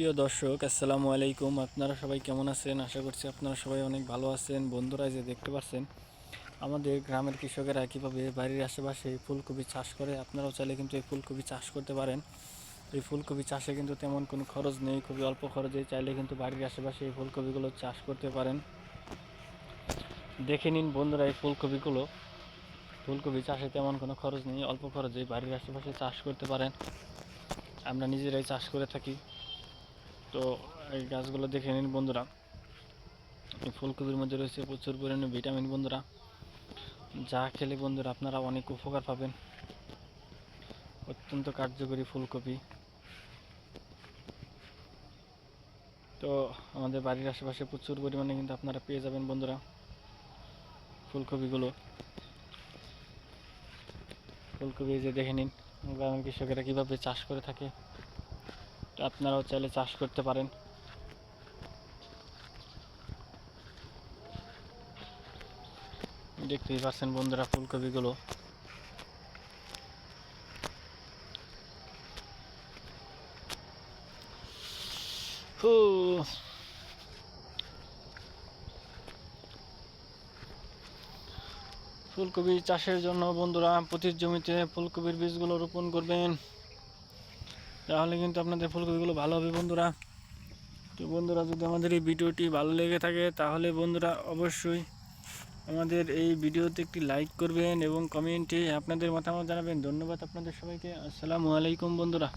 প্রিয় দর্শক, আসসালামু আলাইকুম। আপনারা সবাই কেমন আছেন? আশা করছি আপনারা সবাই অনেক ভালো আছেন। বন্ধুরা যে দেখতে পাচ্ছেন, আমাদের গ্রামের কৃষকেরা কীভাবে বাড়ির আশেপাশে ফুলকপি চাষ করে, আপনারাও চাইলে কিন্তু এই ফুলকপি চাষ করতে পারেন। এই ফুলকপি চাষে কিন্তু তেমন কোনো খরচ নেই, খুবই অল্প খরচে চাইলে কিন্তু বাড়ির আশেপাশে এই ফুলকপিগুলো চাষ করতে পারেন। দেখে নিন বন্ধুরা, এই ফুলকপিগুলো, ফুলকপি চাষে তেমন কোনো খরচ নেই, অল্প খরচে বাড়ির আশেপাশে চাষ করতে পারেন। আমরা নিজেরাই চাষ করে থাকি। তো এই গাছগুলো দেখে নিন বন্ধুরা। ফুলকপির মধ্যে রয়েছে প্রচুর পরিমাণে ভিটামিন বন্ধুরা। যা খেলে বন্ধুরা আপনারা অনেক উপকার পাবেন। অত্যন্ত কার্যকরী ফুলকপি। তো আমাদের বাড়ির আশেপাশে প্রচুর পরিমাণে কিন্তু আপনারা পেয়ে যাবেন বন্ধুরা ফুলকপিগুলো। ফুলকপি যে দেখে নিন, গ্রামের কৃষকেরা কীভাবে চাষ করে থাকে। আপনারাও চাইলে চাষ করতে পারেন। দেখতেই পাচ্ছেন বন্ধুরা ফুলকপিগুলো। ফুলকপি চাষের জন্য বন্ধুরা প্রতি জমিতে ফুলকপির বীজগুলো রোপণ করবেন। তাহলে কিন্তু আপনাদের ফুলকপিগুলো ভালো হবে বন্ধুরা। তো বন্ধুরা, যদি আমাদের এই ভিডিওটি ভালো লেগে থাকে, তাহলে বন্ধুরা অবশ্যই আমাদের এই ভিডিওতে একটি লাইক করবেন এবং কমেন্টে আপনাদের মতামত জানাবেন। ধন্যবাদ আপনাদের সবাইকে। আসসালামু আলাইকুম বন্ধুরা।